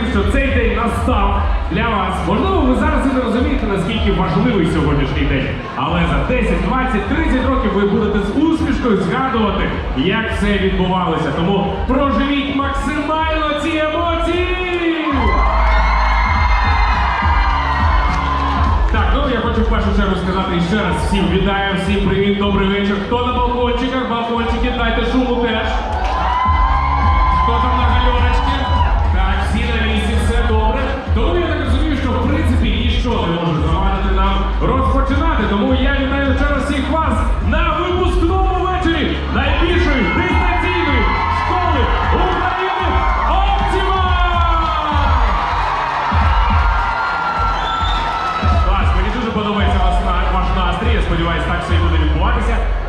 тим, що цей день настав для вас. Можливо, ви зараз і не розумієте, наскільки важливий сьогоднішній день. Але за 10, 20, 30 років ви будете з усмішкою згадувати, як все відбувалося. Тому проживіть максимально ці емоції! Так, ну я хочу в першу чергу сказати ще раз всім вітаю, всім привіт, добрий вечір. Хто на балкончиках, балкончики, дайте шуму теж. Хто там на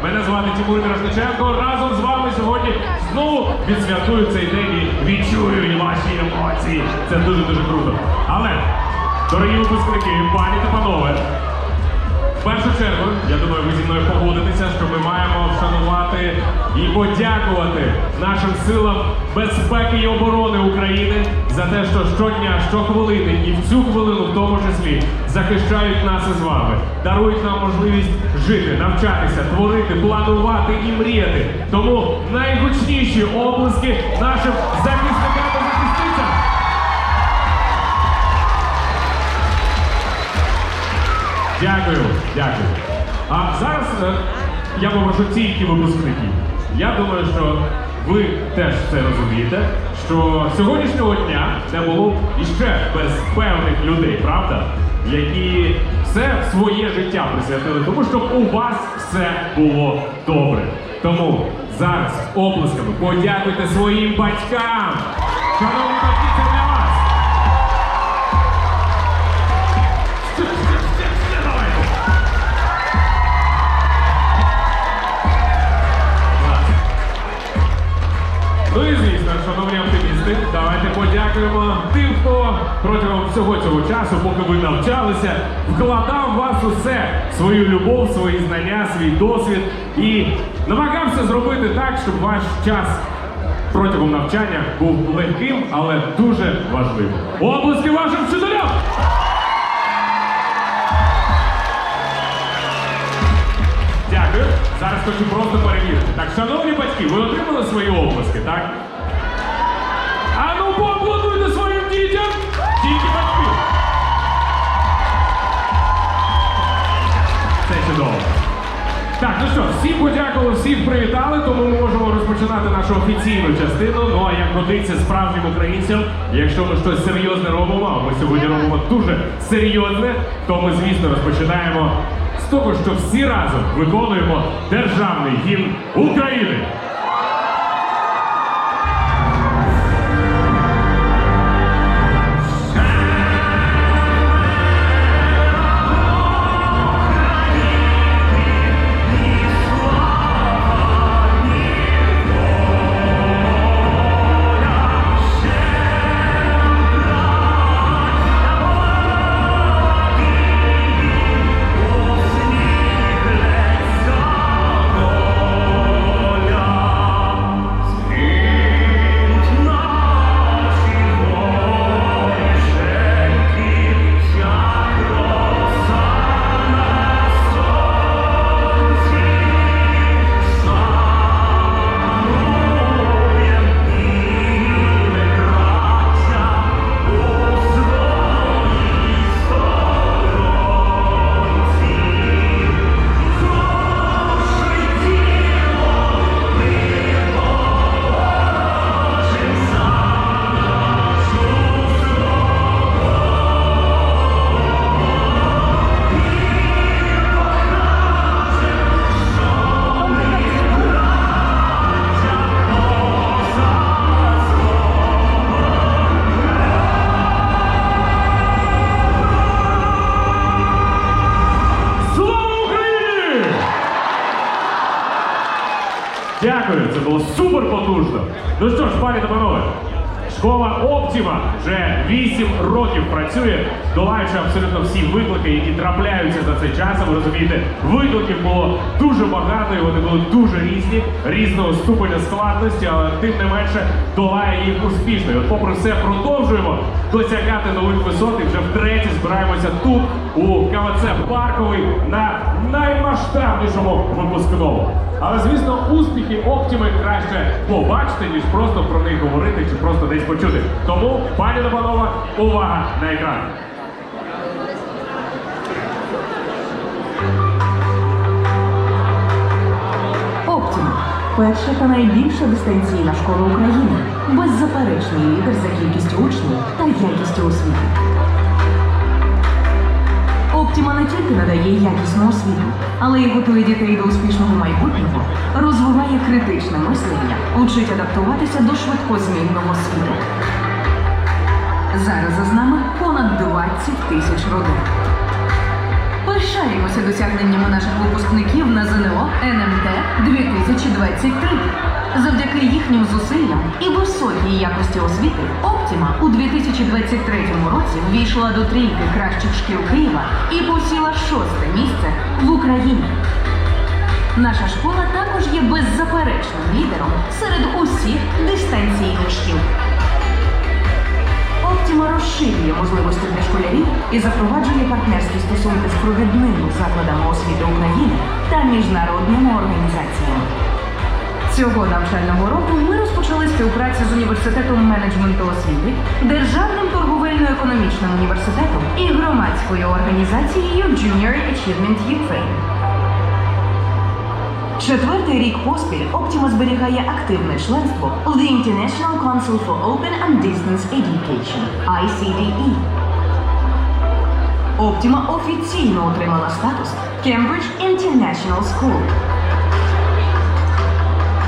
Мене звати Тимур Мірошниченко. Разом з вами сьогодні знову відсвятую цей день і відчую ваші емоції. Це дуже дуже круто. Але, дорогі випускники, пані та панове, в першу чергу, я думаю, ви зі мною погодитеся, що ми маємо вшанувати і подякувати нашим силам безпеки і оборони України за те, що щодня, щохвилини і в цю хвилину в тому числі захищають нас із вами, дарують нам можливість жити, навчатися, творити, планувати і мріяти. Тому найгучніші облиски нашим захисникам і захисницям. Дякую, дякую. А зараз е, я попрошу тільки випускників. Я думаю, що ви теж це розумієте, що сьогоднішнього дня не було б іще без певних людей, правда? Які все своє життя присвятили, тому щоб у вас все було добре. Тому зараз оплесками подякуйте своїм батькам. Шановні батьки, подякуємо тим, хто протягом всього цього часу, поки ви навчалися, вкладав в вас усе свою любов, свої знання, свій досвід і намагався зробити так, щоб ваш час протягом навчання був легким, але дуже важливим. Облески вашим вчителям! Дякую. Зараз хочу просто перевірити. Так, шановні батьки, ви отримали свої обласки, так? Ну своїм дітям! Тільки батьки! Це чудово. Так, ну що, всім подякували, всіх привітали, тому ми можемо розпочинати нашу офіційну частину. Ну а як годиться справжнім українцям, якщо ми щось серйозне робимо, а ми сьогодні робимо дуже серйозне, то ми, звісно, розпочинаємо з того, що всі разом виконуємо державний гімн України. Дякую, це було супер потужно. Ну що ж, пані та панове, Школа Оптіма вже 8 років працює, долаючи абсолютно всі виклики, які трапляються за цей час. Ви розумієте, викликів було дуже багато, і вони були дуже різні, різного ступеня складності, але тим не менше долає їх успішно. І от попри все продовжуємо досягати нових висот і вже втретє збираємося тут, у КВЦ Парковий, на наймасштабнішому випускному. Але звісно, успіхи Оптіми краще побачити, ніж просто про них говорити чи просто десь почути. Тому, пані та панове, увага на екран. Оптіма перша та найбільша дистанційна школа України. Беззаперечний лідер за кількістю учнів та якістю освіти. Оптіма не тільки надає якісну освіту, але й готує дітей до успішного майбутнього, розвиває критичне мислення, учить адаптуватися до швидкозмінного світу. Зараз з нами понад 20 тисяч родин. Пишаємося досягненнями наших випускників на ЗНО НМТ 2023. Завдяки їхнім зусиллям і високій якості освіти Оптіма у 2023 році ввійшла до трійки кращих шкіл Києва і посіла шосте місце в Україні. Наша школа також є беззаперечним лідером серед усіх дистанційних шкіл. Оптіма розширює можливості для школярів і запроваджує партнерські стосунки з провідними закладами освіти України та міжнародними організаціями. Цього навчального року ми розпочали співпрацю з університетом менеджменту освіти, Державним торговельно-економічним університетом і громадською організацією Junior Achievement Ukraine. Четвертий рік поспіль Оптіма зберігає активне членство у The International Council for Open and Distance Education ICDE. Оптіма офіційно отримала статус Cambridge International School.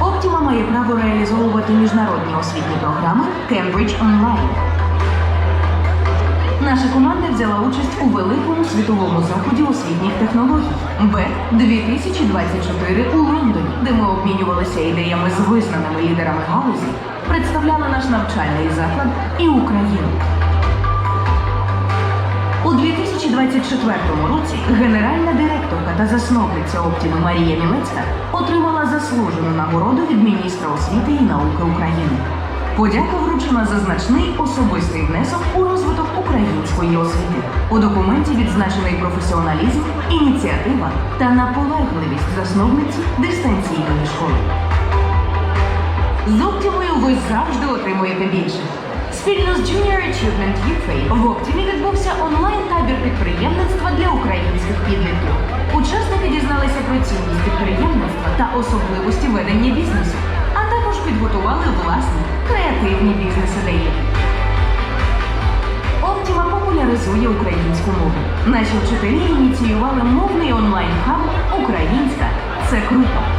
Оптіма має право реалізовувати міжнародні освітні програми Cambridge Online. Наша команда взяла участь у великому світовому заході освітніх технологій БЕТ 2024 у Лондоні, де ми обмінювалися ідеями з визнаними лідерами галузі, представляли наш навчальний заклад і Україну. У 2024 році генеральна директорка та засновниця Оптіми Марія Мілецька отримала заслужену нагороду від міністра освіти і науки України. Подяка вручена за значний особистий внесок у розвиток української освіти. У документі відзначений професіоналізм, ініціатива та наполегливість засновниці дистанційної школи. З Оптімою ви завжди отримуєте більше. Спільно з Junior Achievement UK в Оптімі відбувся онлайн-табір підприємництва для українських підлітків. Учасники дізналися про цінність підприємництва та особливості ведення бізнесу, а також підготували власні креативні бізнес-ідеї. Оптіма популяризує українську мову. Наші вчителі ініціювали мовний онлайн-хаб Українська це круто.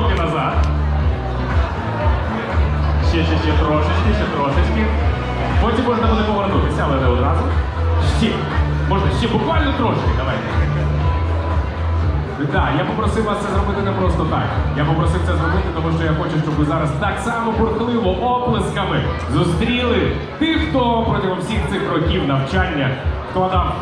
Кроки назад. Ще, ще, ще трошечки, ще трошечки. Потім можна буде повернутися, але не одразу. Ще. Можна ще буквально трошки, давайте. Так, я попросив вас це зробити не просто так. Я попросив це зробити, тому що я хочу, щоб ви зараз так само бурхливо оплесками зустріли тих, хто протягом всіх цих років навчання вкладав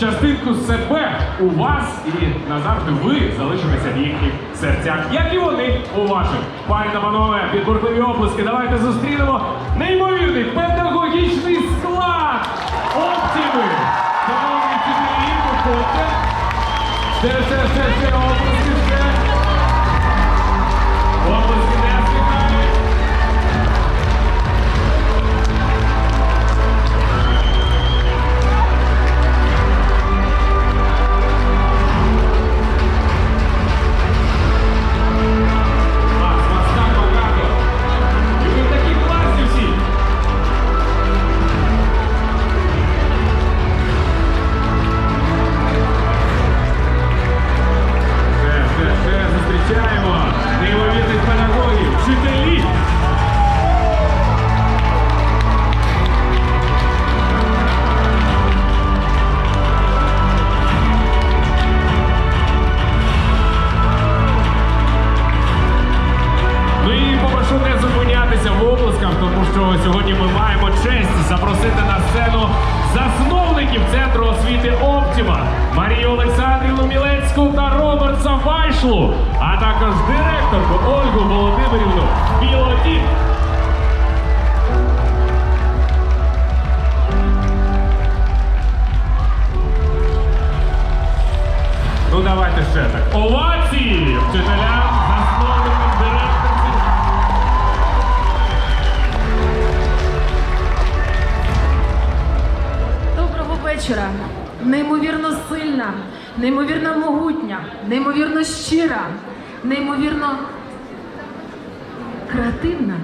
частинку себе у вас і назавжди ви залишитеся в їхніх серцях, як і вони у ваших. Пані та панове, підбурливі оплески, давайте зустрінемо неймовірний педагогічний склад Оптіми! Шановні вчителі, виходьте. Ще, ще, ще, ще, оплески, засновників центру освіти Оптіма Марію Олександрівну Мілецьку та Роберта Вайшлу, а також директорку Ольгу Володимирівну Білодій. Ну давайте ще так. Овації вчителям, вечора. Неймовірно сильна, неймовірно могутня, неймовірно щира, неймовірно креативна